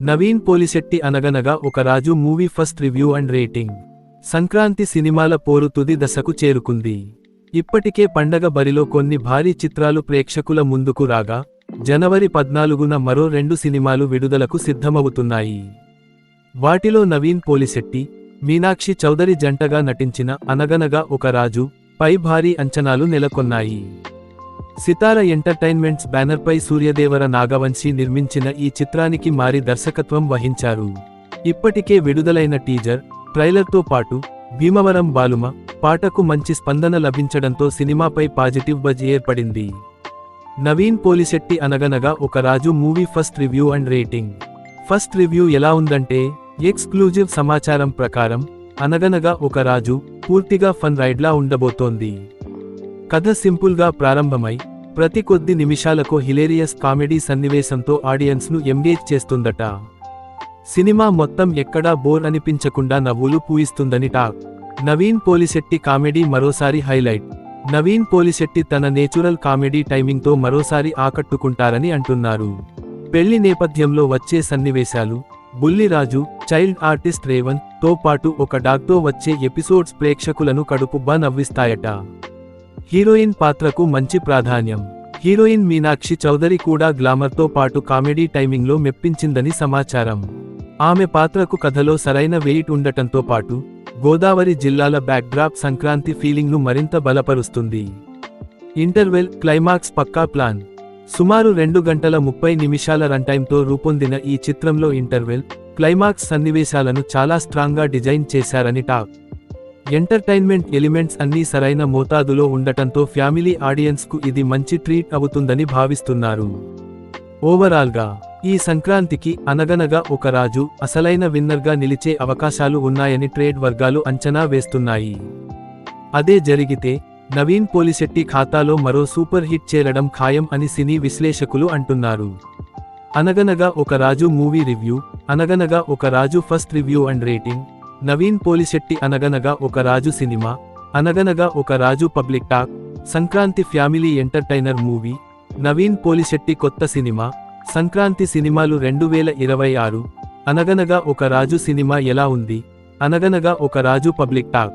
Naveen Polishetty Anaganaga Oka Raju movie first review and rating. Sankranti సినిమాల పోరు తుది దశకు చేరుకుంది. ఇప్పటికే పండగ బరిలో కొన్ని భారీ చిత్రాలు ప్రేక్షకుల ముందుకు రాగా జనవరి పద్నాలుగున మరో రెండు సినిమాలు విడుదలకు సిద్ధమవుతున్నాయి. వాటిలో నవీన్ పోలిశెట్టి మీనాక్షి చౌదరి జంటగా నటించిన అనగనగా ఒక రాజు పై భారీ అంచనాలు నెలకొన్నాయి. సితార ఎంటర్టైన్మెంట్స్ బ్యానర్పై సూర్యదేవర నాగవంశీ నిర్మించిన ఈ చిత్రానికి మారి దర్శకత్వం వహించారు. ఇప్పటికే విడుదలైన టీజర్ ట్రైలర్తో పాటు భీమవరం బాలుమ పాటకు మంచి స్పందన లభించడంతో సినిమాపై పాజిటివ్ బజ్ ఏర్పడింది. Naveen Polishetty Anaganaga Oka Raju movie first review and rating. First review ఎలా ఉందంటే ఎక్స్క్లూజివ్ సమాచారం ప్రకారం అనగనగా ఒక రాజు పూర్తిగా ఫన్ రైడ్లా ఉండబోతోంది. కథ సింపుల్గా ప్రారంభమై ప్రతి కొద్ది నిమిషాలకు హిలేరియస్ కామెడీ సన్నివేశంతో ఆడియన్స్ను ఎంగేజ్ చేస్తుందట. సినిమా మొత్తం ఎక్కడా బోర్ అనిపించకుండా నవ్వులు పూయిస్తుందని టాక్. నవీన్ పోలిశెట్టి కామెడీ మరోసారి హైలైట్. నవీన్ పోలిశెట్టి తన నేచురల్ కామెడీ టైమింగ్తో మరోసారి ఆకట్టుకుంటారని అంటున్నారు. పెళ్ళి నేపథ్యంలో వచ్చే సన్నివేశాలు బుల్లిరాజు చైల్డ్ ఆర్టిస్ట్ రేవన్తో పాటు ఒక డాగ్తో వచ్చే ఎపిసోడ్స్ ప్రేక్షకులను కడుపుబ్బా నవ్విస్తాయట. హీరోయిన్ పాత్రకు మంచి ప్రాధాన్యం. హీరోయిన్ మీనాక్షి చౌదరి కూడా గ్లామర్తో పాటు కామెడీ టైమింగ్లో మెప్పించిందని సమాచారం. ఆమె పాత్రకు కథలో సరైన వెయిట్ ఉండటంతో పాటు గోదావరి జిల్లాల బ్యాక్డ్రాప్ సంక్రాంతి ఫీలింగ్ను మరింత బలపరుస్తుంది. ఇంటర్వెల్ క్లైమాక్స్ పక్కా ప్లాన్. సుమారు రెండు గంటల ముప్పై నిమిషాల రన్టైమ్తో రూపొందిన ఈ చిత్రంలో ఇంటర్వెల్ క్లైమాక్స్ సన్నివేశాలను చాలా స్ట్రాంగ్గా డిజైన్ చేశారని టాక్. ఎంటర్టైన్మెంట్ ఎలిమెంట్స్ అన్నీ సరైన మోతాదులో ఉండటంతో ఫ్యామిలీ ఆడియన్స్కు ఇది మంచి ట్రీట్ అవుతుందని భావిస్తున్నారు. ఓవరాల్గా ఈ సంక్రాంతికి అనగనగా ఒక రాజు అసలైన విన్నర్గా నిలిచే అవకాశాలు ఉన్నాయని ట్రేడ్ వర్గాలు అంచనా వేస్తున్నాయి. అదే జరిగితే నవీన్ పోలిశెట్టి ఖాతాలో మరో సూపర్ హిట్ చేరడం ఖాయం అని సినీ విశ్లేషకులు అంటున్నారు. అనగనగా ఒక రాజు movie review Anaganaga Oka Raju first review and rating Naveen Polishetty Anaganaga Oka Raju cinema Anaganaga Oka Raju public talk Sankranti family entertainer movie Naveen Polishetty కొత్త సినిమా సంక్రాంతి సినిమాలు రెండు వేల ఇరవై ఆరు అనగనగా ఒక రాజు సినిమా ఎలా ఉంది అనగనగా ఒక రాజు పబ్లిక్ టాక్.